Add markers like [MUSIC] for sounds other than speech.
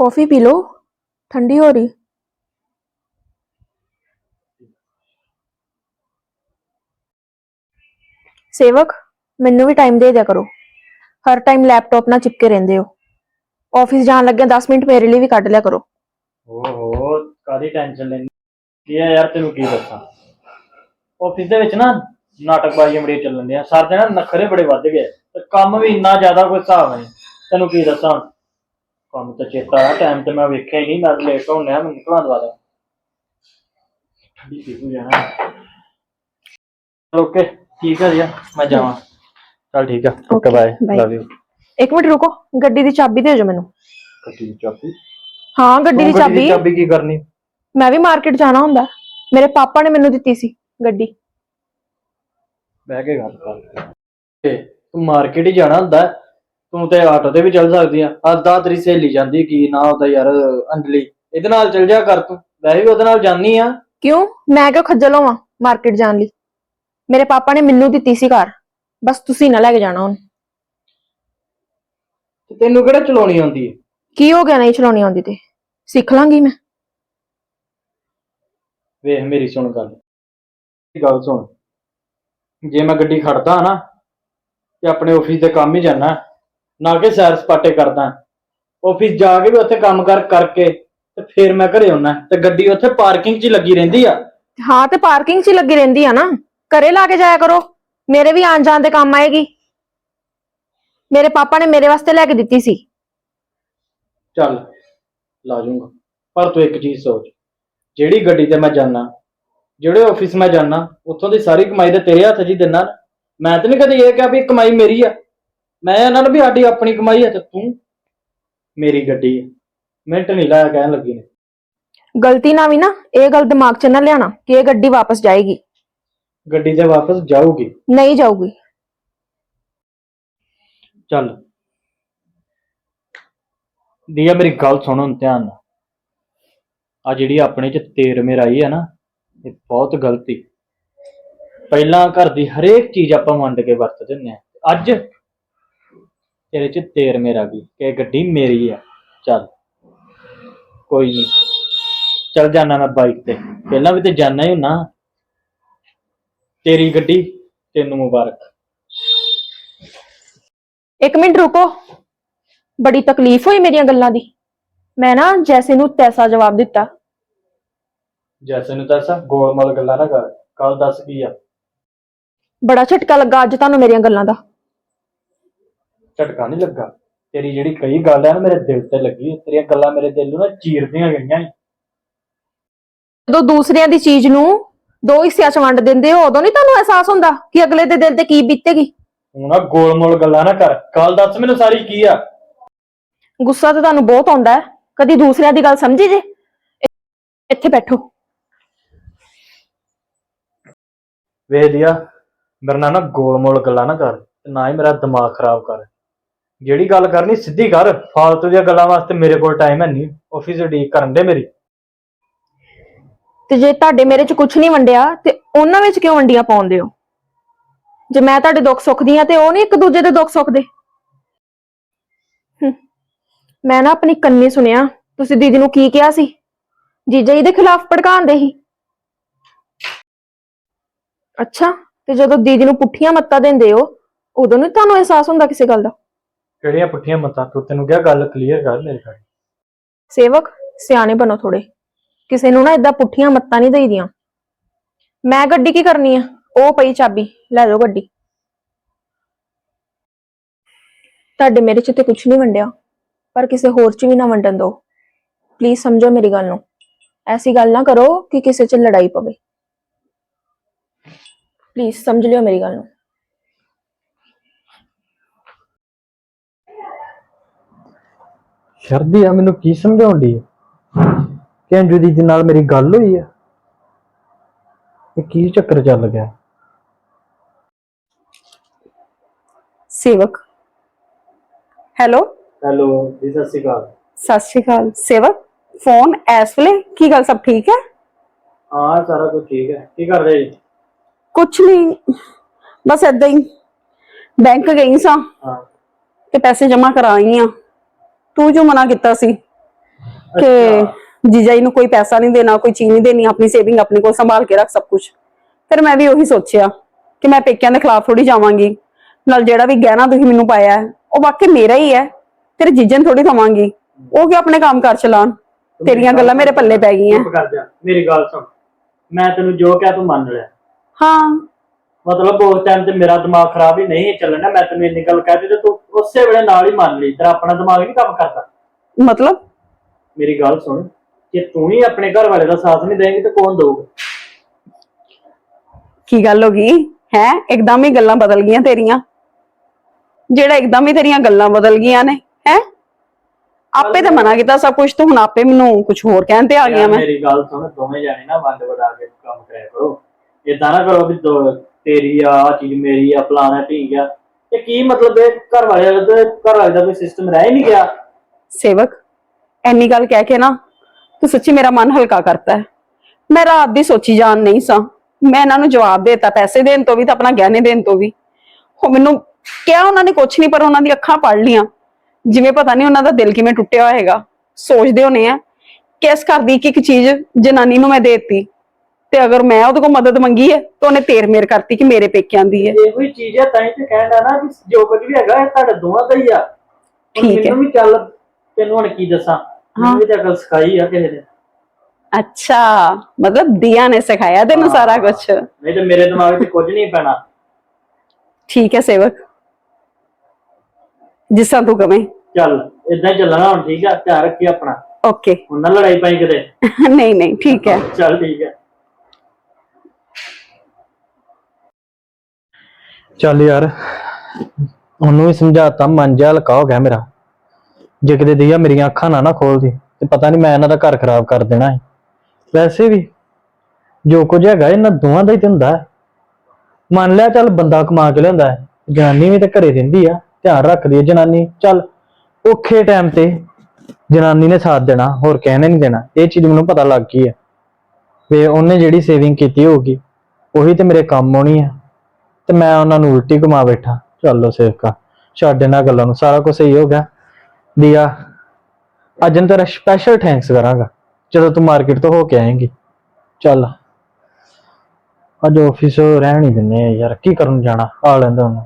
Coffee P low ठंडी हो रही ਸੇਵਕ ਮੈਨੂੰ ਵੀ ਟਾਈਮ ਦੇ ਦਿਆ ਕਰੋ ਹਰ ਟਾਈਮ ਲੈਪਟਾਪ ਨਾਲ ਚਿਪਕੇ ਰਹਿੰਦੇ ਹੋ ਆਫਿਸ ਜਾਣ ਲੱਗਿਆ 10 ਮਿੰਟ ਮੇਰੇ ਲਈ ਵੀ ਕੱਢ ਲਿਆ ਕਰੋ ਓਹੋ ਕਾਦੀ ਟੈਨਸ਼ਨ ਲੈਣੀ ਕੀ ਆ ਯਾਰ ਤੈਨੂੰ ਕੀ ਦੱਸਾਂ ਆਫਿਸ ਦੇ ਵਿੱਚ ਨਾ ਨਾਟਕਬਾਜ਼ੀਆਂ ਬੜੀਆਂ ਚੱਲਣ ਦੀਆਂ ਸਰ ਦੇ ਨਾ ਨਖਰੇ ਬੜੇ ਵੱਧ ਗਏ ਤੇ ਕੰਮ ਵੀ ਇੰਨਾ ਜ਼ਿਆਦਾ ਕੋਈ ਹਿਸਾਬ ਨਹੀਂ ਤੈਨੂੰ ਕੀ ਦੱਸਾਂ ਹੁਣ? ਕੰਮ ਤਾਂ ਚੇਤਾ ਆ ਟਾਈਮ ਤੇ ਮੈਂ ਵੇਖਿਆ ਹੀ ਨਹੀਂ ਮੈਂ ਲੇਟ ਹੋਣਿਆ ਮੈਂ ਨਿਕਲਾਂ ਦਵਾ ਦਾ। ਠੰਡੀ ਪੀ ਹੋ। ਜਾਣਾ ਓਕੇ ਠੀਕ ਹੈ ਜੀ ਮੈਂ ਜਾਵਾਂ। ਚਲ ਠੀਕ ਆ ਓਕੇ ਬਾਏ. ਲਵ ਯੂ ਇੱਕ ਮਿੰਟ ਰੁਕੋ ਗੱਡੀ ਦੀ ਚਾਬੀ ਦੇ ਦਿਓ ਮੈਨੂੰ। ਕੱਟੀ ਦੀ ਚਾਬੀ? ਹਾਂ ਗੱਡੀ ਦੀ ਚਾਬੀ। ਚਾਬੀ ਕੀ ਕਰਨੀ? ਮੈਂ ਵੀ ਮਾਰਕੀਟ ਜਾਣਾ ਹੁੰਦਾ। ਮੇਰੇ ਪਾਪਾ ਨੇ ਮੈਨੂੰ ਦਿੱਤੀ ਸੀ ਗੱਡੀ। ਬਹਿ ਕੇ ਗੱਲ ਕਰ। ਤੇ ਤੂੰ ਮਾਰਕੀਟ ਹੀ ਜਾਣਾ ਹੁੰਦਾ। ਤੂੰ ਤੇ ਆਟੋ ਤੇ ਵੀ ਚੱਲ ਸਕਦੀ ਆ। ਅੱਧਾ ਤੇਰੀ ਸਹੇਲੀ ਜਾਂਦੀ ਕੀ ਨਾ ਉਹਦਾ ਯਾਰ ਅੰਜਲੀ। ਇਹਦੇ ਨਾਲ ਚੱਲ ਜਾ ਕਰ ਤੂੰ। ਵੈਸੇ ਵੀ ਉਹਦੇ ਨਾਲ ਜਾਨੀ ਆ। ਕਿਉਂ? ਮੈਂ ਕਿਉਂ ਖੱਜਲ ਹੋਵਾਂ ਮਾਰਕੀਟ ਜਾਣ ਲਈ? ਮੇਰੇ ਪਾਪਾ ਨੇ ਮੈਨੂੰ ਦਿੱਤੀ ਸੀ ਕਾਰ ਬਸ ਤੁਸੀਂ ਨਾ ਲੈ ਕੇ ਜਾਣਾ ਹੁਣ ਤੇ ਤੈਨੂੰ ਕਿਹੜਾ ਚਲਾਉਣੀ ਆਉਂਦੀ ਹੈ ਕੀ ਹੋ ਗਿਆ ਨਹੀਂ ਚਲਾਉਣੀ ਆਉਂਦੀ ਤੇ? ਸਿੱਖ ਲਾਂਗੀ ਮੈਂ। ਵੇਖ ਮੇਰੀ ਸੁਣ ਗੱਲ। ਇਹ ਗੱਲ ਸੁਣ। ਜੇ ਮੈਂ ਗੱਡੀ ਖੜਦਾ ਨਾ ਤੇ ਆਪਣੇ ਆਫਿਸ ਦੇ ਕੰਮ ਹੀ ਜਾਣਾ ਨਾ ਕਿ ਸੈਰ ਸਪਾਟੇ ਕਰਦਾ। ਆਫਿਸ ਜਾ ਕੇ ਵੀ ਉੱਥੇ ਕੰਮ ਕਰ ਕਰਕੇ ਤੇ ਫਿਰ ਮੈਂ ਘਰੇ ਆਉਣਾ। ਤੇ ਗੱਡੀ ਉੱਥੇ ਪਾਰਕਿੰਗ 'ਚ ਹੀ ਲੱਗੀ ਰਹਿੰਦੀ ਆ। ਹਾਂ ਤੇ ਪਾਰਕਿੰਗ 'ਚ ਹੀ ਲੱਗੀ ਰਹਿੰਦੀ ਆ ਨਾ। ਘਰੇ ਲਾ ਕੇ ਜਾਇਆ ਕਰੋ। ਮੇਰੇ ਵੀ ਆਣ ਜਾਣ ਦੇ ਕੰਮ ਆਏਗੀ। ਮੇਰੇ ਪਾਪਾ ਨੇ ਮੇਰੇ ਵਾਸਤੇ ਲੈ ਕੇ ਦਿੱਤੀ ਸੀ। ਚੱਲ ਲਾ ਜੂੰਗਾ ਪਰ ਤੂੰ ਇੱਕ ਚੀਜ਼ ਸੋਚ। ਜਿਹੜੀ ਗੱਡੀ ਤੇ ਮੈਂ ਜਾਣਾ ਜਿਹੜੇ ਆਫਿਸ ਮੈਂ ਜਾਣਾ ਉੱਥੋਂ ਦੀ ਸਾਰੀ ਕਮਾਈ ਤੇ ਤੇਰੇ ਹੱਥ 'ਚ ਹੀ। ਮੈਂ ਤਾਂ ਨਹੀਂ ਕਦੇ ਇਹ ਕਿਹਾ ਵੀ ਕਮਾਈ ਮੇਰੀ ਆ। ਮੈਂ ਇਹਨਾਂ ਨੂੰ ਵੀ ਸਾਡੀ ਆਪਣੀ ਕਮਾਈ ਆ ਤੇ ਤੂੰ ਮੇਰੀ ਗੱਡੀ ਆ। ਮਿੰਟ ਨਹੀਂ ਲਾਇਆ ਕਹਿਣ ਲੱਗੀ ਨੇ। ਗਲਤੀ ਨਾਲ ਵੀ ਨਾ ਇਹ ਗੱਲ ਦਿਮਾਗ 'ਚ ਨਾ ਲਿਆਣਾ ਕਿ ਇਹ ਗੱਡੀ ਵਾਪਸ ਜਾਏਗੀ। ਗੱਡੀ ਤੇ ਵਾਪਸ ਜਾਊਗੀ। ਨਹੀਂ ਜਾਊਗੀ। ਚੱਲ। ਦੀਆ ਮੇਰੀ ਗੱਲ ਸੁਣ ਹੁਣ ਧਿਆਨ ਨਾਲ। ਆ ਜਿਹੜੀ ਆਪਣੇ ਚ ਤੇਰ ਮੇਰਾਈ ਆ ਨਾ ਇਹ ਬਹੁਤ ਗਲਤੀ। ਪਹਿਲਾਂ ਘਰ ਦੀ ਹਰੇਕ ਚੀਜ਼ ਆਪਾਂ ਵੰਡ ਕੇ ਵਰਤਦੇ ਹੁੰਦੇ ਆ। ਅੱਜ ਤੇਰੇ ਚ ਤੇਰ ਮੇਰਾ ਗਈ ਕਿ ਗੱਡੀ ਮੇਰੀ ਆ। ਚੱਲ ਕੋਈ ਨਹੀਂ ਚੱਲ ਜਾਣਾ ਮੈਂ ਬਾਈਕ ਤੇ। ਪਹਿਲਾਂ ਵੀ ਤੇ ਜਾਣਾ ਹੀ ਹੁੰਨਾ ਤੇਰੀ ਗੱਡੀ ਤੈਨੂੰ ਮੁਬਾਰਕ। ਇੱਕ ਮਿੰਟ ਰੁਕੋ। ਬੜੀ ਤਕਲੀਫ ਹੋਈ ਮੇਰੀਆਂ ਗੱਲਾਂ ਦੀ। ਮੈਂ ਨਾ ਜੈਸੇ ਨੂੰ ਤੈਸਾ ਜਵਾਬ ਦਿੱਤਾ। ਜੈਸੇ ਨੂੰ ਤਾਂ ਸਾ ਗੋਲਮਾਲ ਗੱਲਾਂ ਨਾ ਕਰ। ਕੱਲ ਦੱਸ ਕੀ ਆ? ਬੜਾ ਝਟਕਾ ਲੱਗਾ ਅੱਜ ਤੁਹਾਨੂੰ ਮੇਰੀਆਂ ਗੱਲਾਂ ਦਾ। ਝਟਕਾ ਨਹੀਂ ਲੱਗਾ। ਤੇਰੀ ਜਿਹੜੀ ਕਈ ਗੱਲ ਆ ਨਾ ਮੇਰੇ ਦਿਲ ਤੇ ਲੱਗੀ ਤੇਰੀਆਂ ਗੱਲਾਂ ਮੇਰੇ ਦਿਲ ਨੂੰ ਨਾ ਚੀਰਦੀਆਂ ਗਈਆਂ ਈ। ਜਦੋਂ ਦੂਸਰਿਆਂ ਦੀ ਚੀਜ਼ ਨੂੰ ਦੋ ਹਿੱਸਿਆਂ 'ਚ ਵੰਡ ਦਿੰਦੇ ਹੋ ਉਦੋਂ ਨਹੀਂ ਤੁਹਾਨੂੰ ਅਹਿਸਾਸ ਹੁੰਦਾ ਕਿ ਅਗਲੇ ਦੇ ਦਿਲ ਤੇ ਕੀ ਬੀਤੇਗੀ? ਹੁਣ ਆ ਗੋਲਮੋਲ ਗੱਲਾਂ ਨਾ ਕਰ। ਕੱਲ ਦੱਸ ਮੈਨੂੰ ਸਾਰੀ ਕੀ ਆ? ਗੁੱਸਾ ਤਾਂ ਤੁਹਾਨੂੰ ਬਹੁਤ ਆਉਂਦਾ ਹੈ। ਕਦੀ ਦੂਸਰਿਆਂ ਦੀ ਗੱਲ ਸਮਝੀ ਜੇ? ਇੱਥੇ ਬੈਠੋ। ਵੇਖ ਲਿਆ ਮੇਰੇ ਨਾਲ ਨਾ ਗੋਲਮੋਲ ਗੱਲਾਂ ਨਾ ਕਰ ਤੇ ਨਾ ਹੀ ਮੇਰਾ ਦਿਮਾਗ ਖਰਾਬ ਕਰ। ਜਿਹੜੀ ਗੱਲ ਕਰਨੀ ਸਿੱਧੀ ਕਰ ਫਾਲਤੂ ਦੀਆਂ ਗੱਲਾਂ ਵਾਸਤੇ ਮੇਰੇ ਕੋਲ ਟਾਈਮ ਹੈ ਨਹੀਂ ਆਫਿਸ ਉਡੀਕ ਕਰਨ ਦੇ ਮੇਰੀ। ਤੇ ਜੇ ਤੁਹਾਡੇ ਮੇਰੇ 'ਚ ਕੁਝ ਨਹੀਂ ਵੰਡਿਆ ਤੇ ਉਹਨਾਂ ਵਿੱਚ ਕਿਉਂ ਵੰਡੀਆਂ ਪਾਉਂਦੇ ਹੋ? ਜੇ ਮੈਂ ਤੁਹਾਡੇ ਦੁੱਖ ਸੁੱਖ ਦੀ ਆ ਤੇ ਉਹ ਨਹੀਂ ਇੱਕ ਦੂਜੇ ਦੇ ਦੁੱਖ ਸੁੱਖ ਦੇ? ਹਮ, ਮੈਂ ਨਾ ਆਪਣੀ ਕੰਨੀ ਸੁਣਿਆ ਤੁਸੀਂ ਦੀਦੀ ਨੂੰ ਕੀ ਕਿਹਾ ਸੀ? ਜੀਜਾ ਜੀ ਦੇ ਖਿਲਾਫ ਭੜਕਾਉਂਦੇ ਸੀ। ਅੱਛਾ ਤੇ ਜਦੋਂ ਦੀਦੀ ਨੂੰ ਪੁੱਠੀਆਂ ਮੱਤਾਂ ਦਿੰਦੇ ਹੋ ਉਦੋਂ ਨਹੀਂ ਤੁਹਾਨੂੰ ਅਹਿਸਾਸ ਹੁੰਦਾ ਕਿਸੇ ਗੱਲ ਦਾ? ਕਿਹੜੀਆਂ ਪੁੱਠੀਆਂ ਮਤਾਂ? ਤੂੰ ਤੈਨੂੰ ਕਿਹਾ ਗੱਲ ਕਲੀਅਰ ਕਰ ਮੇਰੇ ਨਾਲ ਸੇਵਕ, ਸਿਆਣੇ ਬਣੋ ਥੋੜੇ ਕਿਸੇ ਨੂੰ ਨਾ ਇਦਾਂ ਪੁੱਠੀਆਂ ਮੱਤਾਂ ਨਹੀਂ ਦੇਈਦੀਆਂ। ਮੈਂ ਗੱਡੀ ਕੀ ਕਰਨੀ ਆ? ਉਹ ਪਈ ਚਾਬੀ। ਲੈ ਲਓ ਗੱਡੀ। ਤੁਹਾਡੇ ਮੇਰੇ ਚ ਤੇ ਕੁਝ ਨਹੀਂ ਵੰਡਿਆ। ਪਰ ਕਿਸੇ ਹੋਰ ਚ ਵੀ ਨਾ ਵੰਡਣ ਦਿਓ। ਪਲੀਜ਼ ਸਮਝੋ ਮੇਰੀ ਗੱਲ ਨੂੰ। ਐਸੀ ਗੱਲ ਨਾ ਕਰੋ ਕਿ ਕਿਸੇ ਚ ਲੜਾਈ ਪਵੇ। ਪਲੀਜ਼ ਸਮਝ ਲਿਓ ਮੇਰੀ ਗੱਲ ਨੂੰ। ਸ਼ਰਦੀ ਆ ਮੈਨੂੰ ਕੀ ਸਮਝਾਉਣ ਦੀ ਕਿ ਅੰਜੂ ਦੀਦੀ ਨਾਲ ਮੇਰੀ ਗੱਲ ਹੋਈ ਆ। ਇਹ ਕੀ ਚੱਕਰ ਚੱਲ ਗਿਆ? ਸੇਵਕ। ਹੈਲੋ? ਹੈਲੋ ਜੀ ਸਤਿ ਸ਼੍ਰੀ ਅਕਾਲ। ਸਤਿ ਸ਼੍ਰੀ ਅਕਾਲ। ਸੇਵਕ ਫੋਨ ਐਸ ਵੇਲੇ ਕੀ ਗੱਲ ਸਭ ਠੀਕ ਹੈ? ਹਾਂ ਸਾਰਾ ਕੁਝ ਠੀਕ ਹੈ। ਕੀ ਕਰ ਰਹੇ? ਜੀ ਕੁਛ ਨਹੀਂ ਬਸ ਏਦਾਂ ਹੀ ਬੈਂਕ ਗਈ ਸਾਂ ਹਾਂ। ਤੇ ਪੈਸੇ ਜਮ੍ਹਾਂ ਕਰਾਈ ਆ। ਤੂੰ ਜੋ ਮਨਾ ਕੀਤਾ ਸੀ ਕਿ ਜੀਜਾ ਜੀ ਨੂੰ ਕੋਈ ਪੈਸਾ ਨਹੀਂ ਦੇਣਾ ਕੋਈ ਚੀਜ਼ ਨਹੀਂ ਦੇਣੀ ਆਪਣੀ ਸੇਵਿੰਗ ਆਪਣੇ ਕੋਲ ਸੰਭਾਲ ਕੇ ਰੱਖ ਸਭ ਕੁਝ ਫਿਰ ਮੈਂ ਵੀ ਉਹੀ ਸੋਚਿਆ ਕਿ ਮੈਂ ਪੇਕਿਆਂ ਦੇ ਖਿਲਾਫ ਥੋੜੀ ਜਾਵਾਂਗੀ। ਨਾਲ ਜਿਹੜਾ ਵੀ ਗਹਿਣਾ ਤੁਸੀਂ ਮੈਨੂੰ ਪਾਇਆ ਹੈ ਉਹ ਵਾਕਈ ਮੇਰਾ ਹੀ ਹੈ ਤੇਰੇ ਜੀਜੇ ਨੂੰ ਥੋੜੀ ਦਵਾਂਗੀ। ਉਹ ਕਿ ਆਪਣੇ ਕੰਮ ਕਰ ਚਲਾਣ ਤੇਰੀਆਂ ਗੱਲਾਂ ਮੇਰੇ ਪੱਲੇ ਪੈ ਗਈਆਂ। ਚੁੱਪ ਕਰ ਜਾ ਮੇਰੀ ਗੱਲ ਸੁਣ। ਮੈਂ ਤੈਨੂੰ ਜੋ ਕਿਹਾ ਤੂੰ ਮੰਨ ਲਿਆ ਹਾਂ। ਮਤਲਬ ਉਸ ਟਾਈਮ ਤੇ ਮੇਰਾ ਦਿਮਾਗ ਖਰਾਬ ਹੀ ਨਹੀਂ ਚੱਲਣਾ ਮੈਂ ਤੈਨੂੰ ਇੰਨੀ ਗੱਲ ਕਹਿ ਦਿੱਤੀ ਤੇ ਤੂੰ ਉਸੇ ਵੇਲੇ ਨਾਲ ਹੀ ਮੰਨ ਲਈ ਤੇਰਾ ਆਪਣਾ ਦਿਮਾਗ ਨਹੀਂ ਕੰਮ ਕਰਦਾ। ਮਤਲਬ? ਮੇਰੀ ਗੱਲ ਸੁਣ ਜੇ ਤੂੰ ਹੀ ਆਪਣੇ ਘਰ ਵਾਲੇ ਦਾ ਸਾਥ ਨਹੀਂ ਦੇਂਗੀ ਤੇ ਕੌਣ ਦਊਗਾ? ਕੀ ਗੱਲ ਹੋ ਗਈ? ਹੈ? ਇੱਕਦਮ ਹੀ ਗੱਲਾਂ ਬਦਲ ਗਈਆਂ ਤੇਰੀਆਂ। ਜਿਹੜਾ ਇੱਕਦਮ ਹੀ ਤੇਰੀਆਂ ਗੱਲਾਂ ਬਦਲ ਗਈਆਂ ਨੇ ਹੈ? ਆਪੇ ਤਾਂ ਮਨਾ ਕੀਤਾ ਸਭ ਕੁਝ ਤੂੰ ਹੁਣ ਆਪੇ ਮੈਨੂੰ ਕੁਝ ਹੋਰ ਕਹਿਣ ਤੇ ਆ ਗਿਆ ਯਾਰ ਮੈਂ। ਮੇਰੀ ਗੱਲ ਸੁਣ ਦੋਵੇਂ ਜਾਣੇ ਨਾ ਵੰਡ ਵਡਾ ਕੇ ਕੰਮ ਕਰਿਆ ਕਰੋ। ਇਦਾਂ ਨਾ ਕਰੋ ਵੀ ਦੋ- ਤੇਰੀ ਆ ਆਹ ਚੀਜ਼ ਮੇਰੀ ਆ ਫਲਾਣਾ ਠੀਕ ਆ। ਇਹ ਕੀ ਮਤਲਬ ਇਹ ਘਰ ਵਾਲੇ ਦਾ ਤੇ ਘਰ ਵਾਲੇ ਦਾ ਕੋਈ ਸਿਸਟਮ ਰਹਿ ਹੀ ਨਹੀਂ ਗਿਆ? ਸੇਵਕ ਐਨੀ ਗੱਲ ਕਹਿ ਕੇ ਨਾ ਤੂੰ ਸੱਚੀ ਮੇਰਾ ਮਨ ਹਲਕਾ ਕਰਤਾ ਹੈ। ਮੈਂ ਰਾਤ ਦੀ ਸੋਚੀ ਜਾਣ ਨਹੀਂ ਸਾਂ। ਮੈਂ ਇਹਨਾਂ ਨੂੰ ਜਵਾਬ ਦੇਤਾ, ਪੈਸੇ ਦੇਣ ਤੋਂ ਵੀ ਤਾਂ ਆਪਣਾ ਗਹਿਣੇ ਦੇਣ ਤੋਂ ਵੀ। ਉਹ ਮੈਨੂੰ ਕਿਹਾ ਉਹਨਾਂ ਨੇ ਕੁਝ ਨਹੀਂ, ਪਰ ਉਹਨਾਂ ਦੀ ਅੱਖਾਂ ਪੜ ਲੀਆਂ ਜਿਵੇਂ ਪਤਾ ਨਹੀਂ ਉਹਨਾਂ ਦਾ ਦਿਲ ਕਿਵੇਂ ਟੁੱਟਿਆ ਹੋਏਗਾ। ਸੋਚਦੇ ਹੋਣੇ ਆ ਕਿ ਇਸ ਘਰ ਦੀ ਇੱਕ ਇੱਕ ਚੀਜ਼ ਜਨਾਨੀ ਨੂੰ ਮੈਂ ਦੇਤੀ। ਤੇ ਅਗਰ ਮੈਂ ਉਹਦੇ ਕੋਲ ਮਦਦ ਮੰਗੀ ਹੈ ਤਾਂ ਉਹਨੇ ਤੇਰ ਮੇਰ ਕਰਤੀ ਕਿ ਮੇਰੇ ਪੇਕਿਆਂ ਦੀ ਹੈ। ਇਹੋ ਹੀ ਚੀਜ਼ ਹੈ ਤਾਂ ਹੀ ਤੇ ਕਹਿਣਾ ਨਾ ਕਿ ਜੋ ਕੁਝ ਵੀ ਹੈਗਾ ਇਹ ਤੁਹਾਡੇ ਦੋਵਾਂ ਦਾ ਹੀ ਆ। ਹੁਣ ਠੀਕ ਹੈ। ਮੈਨੂੰ ਵੀ ਚੱਲ ਤੈਨੂੰ ਹੁਣ ਕੀ ਦੱਸਾਂ? ਮੈਨੂੰ ਵੀ ਤਾਂ ਅਕਲ ਸਿਖਾਈ ਆ ਕਿਸੇ ਨੇ। ਅੱਛਾ ਮਤਲਬ ਦਿਆ ਨੇ ਸਿਖਾਇਆ ਤੈਨੂੰ ਸਾਰਾ ਕੁਝ ਨਹੀਂ ਤੇ ਮੇਰੇ ਦਿਮਾਗ 'ਚ ਕੁਝ ਨਹੀਂ ਪੈਣਾ। ਠੀਕ ਹੈ ਸੇਵਕ। ਜਿਸ ਤਰ੍ਹਾਂ ਤੂੰ ਕਵੇਂ। ਚੱਲ ਇਦਾਂ ਹੀ ਚੱਲਣਾ ਹੁਣ ਠੀਕ ਆ? ਧਿਆਨ ਰੱਖੀ ਆਪਣਾ। ਓਕੇ। ਹੁਣ ਨਾ ਲੜਾਈ ਪਾਈ ਕਿਤੇ। [LAUGHS] ਨਹੀਂ ਨਹੀਂ ਠੀਕ ਹੈ। ਚੱਲ ਠੀਕ ਹੈ। ਚੱਲ ਯਾਰ, ਉਹਨੂੰ ਵੀ ਸਮਝਾਤਾ, ਮਨ ਜਿਹਾ ਹਲਕਾ ਹੋ ਗਿਆ ਮੇਰਾ। ਜੇ ਕਿਤੇ ਦਈਆ ਮੇਰੀਆਂ ਅੱਖਾਂ ਨਾ ਨਾ ਖੋਲਦੀ, ਤੇ ਪਤਾ ਨਹੀਂ ਮੈਂ ਇਹਨਾਂ ਦਾ ਘਰ ਖਰਾਬ ਕਰ ਦੇਣਾ ਹੈ ਵੈਸੇ ਵੀ ਜੋ ਕੁਝ ਹੈਗਾ, ਇਹਨਾਂ ਦੋਵਾਂ ਦਾ ਹੀ ਤੇ ਹੁੰਦਾ ਹੈ। ਮੰਨ ਲਿਆ ਚੱਲ ਬੰਦਾ ਕਮਾ ਕੇ ਲਿਆਉਂਦਾ ਹੈ, ਜਨਾਨੀ ਵੀ ਤਾਂ ਘਰੇ ਰਹਿੰਦੀ ਆ, ਧਿਆਨ ਰੱਖਦੀ ਹੈ ਜਨਾਨੀ। ਚੱਲ ਔਖੇ ਟਾਈਮ ਤੇ ਜਨਾਨੀ ਨੇ ਸਾਥ ਦੇਣਾ, ਹੋਰ ਕਹਿਣੇ ਨਹੀਂ ਦੇਣਾ, ਇਹ ਚੀਜ਼ ਮੈਨੂੰ ਪਤਾ ਲੱਗ ਗਈ ਹੈ ਵੀ ਉਹਨੇ ਜਿਹੜੀ ਸੇਵਿੰਗ ਕੀਤੀ ਹੋਊਗੀ, ਉਹੀ ਤੇ ਮੇਰੇ ਕੰਮ ਆਉਣੀ ਹੈ ਤੇ ਮੈਂ ਉਹਨਾਂ ਨੂੰ ਉਲਟੀ ਘੁਮਾ ਬੈਠਾ, ਚੱਲੋ ਸੇਵਕਾ ਛੱਡ ਇਹਨਾਂ ਗੱਲਾਂ ਨੂੰ, ਸਾਰਾ ਕੁਝ ਸਹੀ ਹੋ ਗਿਆ। ਦੀਆ, ਅੱਜ ਨੂੰ ਤੇਰਾ ਸਪੈਸ਼ਲ ਥੈਂਕਸ ਕਰਾਂਗਾ, ਜਦੋਂ ਤੂੰ ਮਾਰਕੀਟ ਤੋਂ ਹੋ ਕੇ ਆਏਂਗੀ। ਚੱਲ, ਅੱਜ ਆਫਿਸ ਰਹਿਣ ਹੀ ਦਿੰਨੇ ਆ ਯਾਰ, ਕੀ ਕਰਨ ਜਾਣਾ, ਆ ਲੈਂਦਾ ਉਹਨੂੰ।